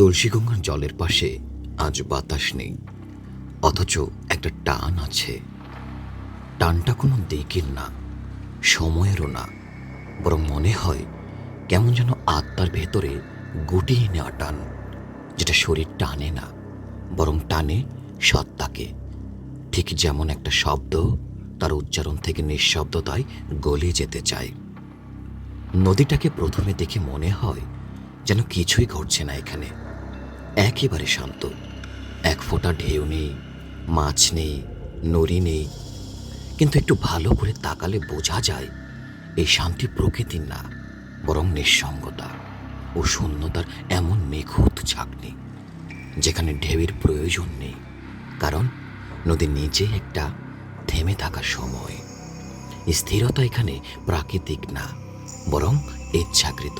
তুলসীগঙ্গার জলের পাশে আজ বাতাস নেই। অথচ একটা টান আছে। টানটা কোনো দিকের না, সময়েরও না। বরং মনে হয় কেমন যেন আত্মার ভেতরে গুটিয়ে নেওয়া টান, যেটা শরীর টানে না, বরং টানে সত্তাকে। ঠিক যেমন একটা শব্দ তার উচ্চারণ থেকে নিঃশব্দতায় গলে যেতে চায়। নদীটাকে প্রথমে দেখে মনে হয় যেন কিছুই ঘটছে না এখানে। একেবারে শান্ত। এক ফোঁটা ঢেউ নেই, মাছ নেই, নড়ি নেই। কিন্তু একটু ভালো করে তাকালে বোঝা যায়, এই শান্তি প্রকৃতির না, বরং নিঃসঙ্গতা ও শূন্যতার এমন মেঘুত ছাকনি যেখানে ঢেউয়ের প্রয়োজন নেই, কারণ নদীর নিজে একটা থেমে থাকার সময়। স্থিরতা এখানে প্রাকৃতিক না, বরং ইচ্ছাকৃত।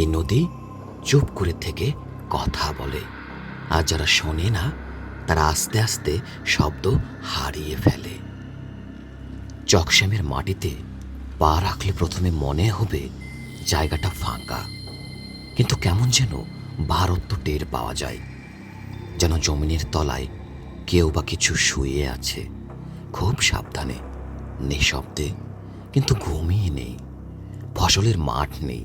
এই নদী চুপ করে থেকে কথা বলে। আর যারা শোনে না, তারা আস্তে আস্তে শব্দ হারিয়ে ফেলে। চকশ্যামের মাটিতে পা রাখলে প্রথমে মনে হবে জায়গাটা ফাঁকা। কিন্তু কেমন যেন ভারত্ব টের পাওয়া যায়। যেন জমিনের তলায় কেউ বা কিছু শুয়ে আছে। খুব সাবধানে, নিঃশব্দে, কিন্তু ঘুমিয়ে নেই। ফসলের মাঠ নেই।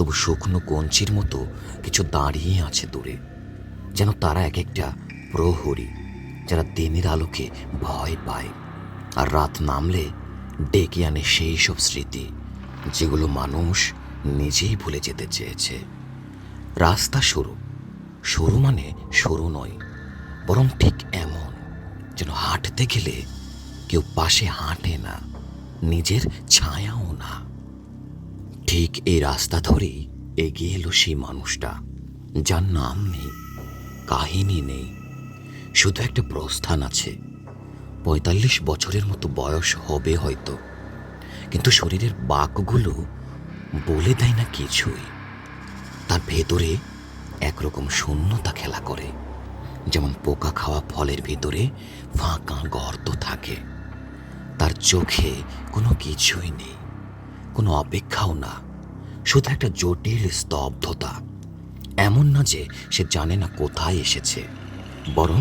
তবু শুকনো কঞ্চির মতো কিছু দাঁড়িয়ে আছে দূরে, যেন তারা এক একটা প্রহরী যারা দিনের আলোকে ভয় পায় আর রাত নামলে ডেকে আনে সেই সব স্মৃতি যেগুলো মানুষ নিজেই ভুলে যেতে চেয়েছে। রাস্তা সরু সরু মানে সরু নয়, বরং ঠিক এমন, যেন হাঁটতে গেলে কেউ পাশে হাঁটে না, নিজের ছায়াও না। ঠিক এই রাস্তা ধরেই এগিয়ে এলো সেই মানুষটা, যার নাম নেই, কাহিনী নেই, শুধু একটা প্রস্থান আছে। পঁয়তাল্লিশ বছরের মতো বয়স হবে হয়তো, কিন্তু শরীরের বাকগুলো বলে দেয় না কিছুই। তার ভেতরে একরকম শূন্যতা খেলা করে, যেমন পোকা খাওয়া ফলের ভেতরে ফাঁকা গর্ত থাকে। তার চোখে কোনো কিছুই নেই। কোনো অপেক্ষাও না। শুধু একটা জটিল স্তব্ধতা। এমন না যে সে জানে না কোথায় এসেছে, বরং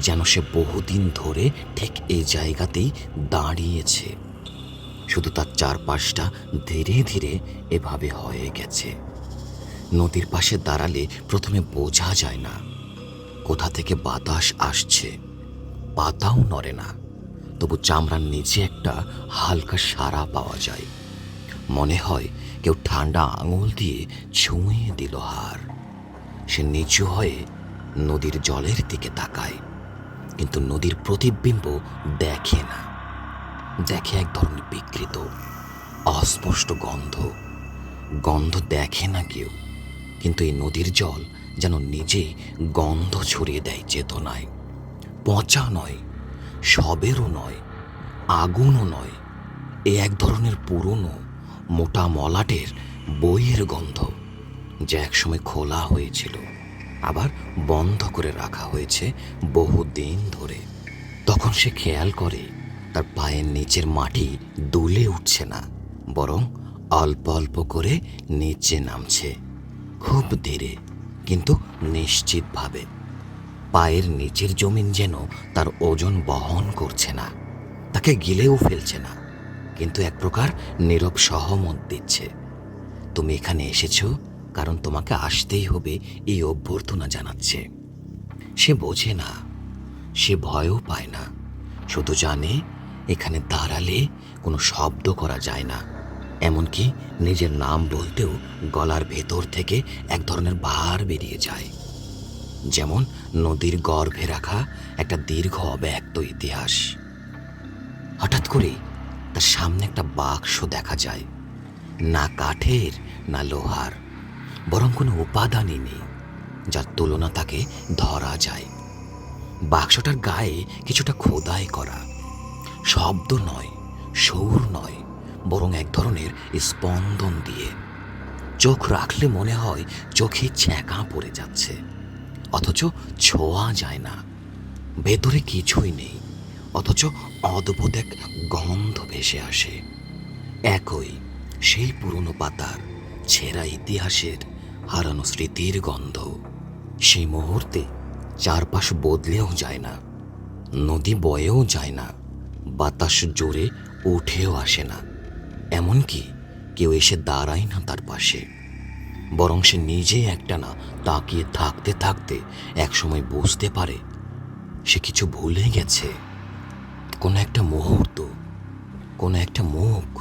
যেন সে বহুদিন ধরে ঠিক এই জায়গাতেই দাঁড়িয়েছে। শুধু তার চারপাশটা ধীরে ধীরে এভাবে হয়ে গেছে। নদীর পাশে দাঁড়ালে প্রথমে বোঝা যায় না, কোথা থেকে বাতাস আসছে। পাতাও নড়ে না, তবু চামড়ার নিচে একটা হালকা সারা পাওয়া যায়। মনে হয় কেউ ঠান্ডা আঙুল দিয়ে ছুঁয়ে দিল হার সে নিচু হয়ে নদীর জলের দিকে তাকায়, কিন্তু নদীর প্রতিবিম্ব দেখে না। দেখে এক ধরনের বিকৃত, অস্পষ্ট গন্ধ। গন্ধ দেখে না কেউ, কিন্তু এই নদীর জল যেন নিজেই গন্ধ ছড়িয়ে দেয় চেতনায়। পচা নয়, সবেরও নয়, আগুনও নয়, এ এক ধরনের পুরনো মোটা মলাটের বইয়ের গন্ধ যা একসময় খোলা হয়েছিল, আবার বন্ধ করে রাখা হয়েছে বহুদিন ধরে। তখন সে খেয়াল করে, তার পায়ের নিচের মাটি দুলে উঠছে না, বরং অল্প অল্প করে নিচে নামছে, খুব ধীরে, কিন্তু নিশ্চিতভাবে। পায়ের নিচের জমিন যেন তার ওজন বহন করছে না, তাকে গিলেও ফেলছে না। কিন্তু এক প্রকার নীরব সহমত দিচ্ছে। তুমি এখানে এসেছ কারণ তোমাকে আসতেই হবে এই অভ্যর্থনা জানাচ্ছে। সে বোঝে না, সে ভয়ও পায় না, শুধু জানে এখানে দাঁড়ালে কোনো শব্দ করা যায় না, এমনকি নিজের নাম বলতেও গলার ভেতর থেকে এক ধরনের ভার বেরিয়ে যায়। যেমন নদীর গর্ভে রাখা একটা দীর্ঘ অব্যক্ত ইতিহাস। হঠাৎ করেই তার সামনে একটা বাক্স দেখা যায়। না কাঠের, না লোহার, বরং কোনো উপাদানই নেই, যার তুলনা তাকে ধরা যায়। বাক্সটার গায়ে কিছুটা খোদাই করা। শব্দ নয়, সৌর নয়, বরং এক ধরনের স্পন্দন দিয়ে। চোখ রাখলে মনে হয় চোখে ছ্যাঁকা পড়ে যাচ্ছে, অথচ ছোঁয়া যায় না। ভেতরে কিছুই নেই। অথচ অদ্ভুত এক গন্ধ ভেসে আসে। একই সেই পুরনো পাতার ছেঁড়া ইতিহাসের হারানো স্মৃতির গন্ধ। সেই মুহূর্তে চারপাশ বদলেও যায় না, নদী বয়েও যায় না, বাতাস জোরে উঠেও আসে না। এমনকি কেউ এসে দাঁড়ায় না তার পাশে। বরং সে নিজে একটানা তাকিয়ে থাকতে থাকতে একসময় বুঝতে পারে, সে কিছু ভুলে গেছে। কোনো একটা মুহূর্ত, কোনো একটা মুখ,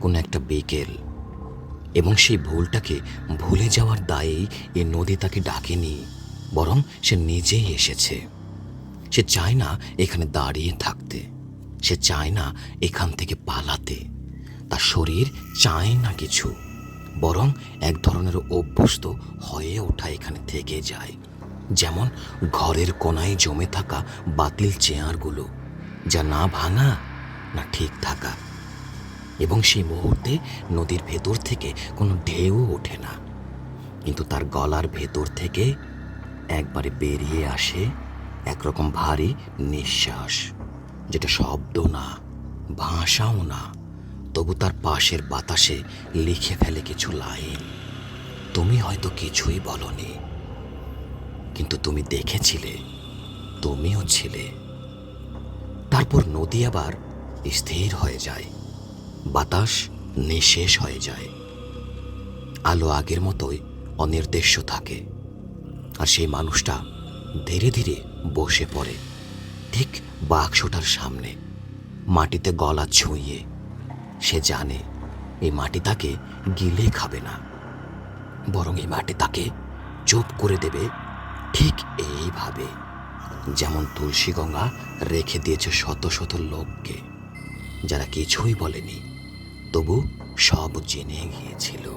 কোনো একটা বিকেল এবং সেই ভুলটাকে ভুলে যাওয়ার দায়েই এ নদী তাকে ডাকেনি, বরং সে নিজেই এসেছে। সে চায় না এখানে দাঁড়িয়ে থাকতে। সে চায় না এখান থেকে পালাতে। তার শরীর চায় না কিছু, বরং এক ধরনের অভ্যস্ত হয়ে ওঠা এখানে থেকে যায়। যেমন ঘরের কোনায় জমে থাকা বাতিল চেয়ারগুলো যা না ভাঙা, না ঠিক থাকা। এবং সেই মুহূর্তে নদীর ভেতর থেকে কোনো ঢেউ ওঠে না। কিন্তু তার গলার ভেতর থেকে একবারে বেরিয়ে আসে একরকম ভারী নিঃশ্বাস, যেটা শব্দ না, ভাষাও না, তবু তার পাশের বাতাসে লিখে ফেলে কিছু লাইন। তুমি হয়তো কিছুই বলনি, কিন্তু তুমি দেখেছিলে, তুমিও ছিলে। তারপর নদী আবার স্থির হয়ে যায়। বাতাস নিঃশেষ হয়ে যায়। আলো আগের মতোই অনির্দেশ্য থাকে। আর সেই মানুষটা ধীরে ধীরে বসে পড়ে, ঠিক বাক্সটার সামনে, মাটিতে গলা ছুঁয়ে সে জানে এই মাটি তাকে গিলে খাবে না, বরং এই মাটি তাকে চুপ করে দেবে ঠিক এইভাবে। যেমন তুলসী গঙ্গা রেখে দিয়েছে শত শত লোককে, যারা কিছুই বলেনি, তবু সব জেনে গিয়েছিল।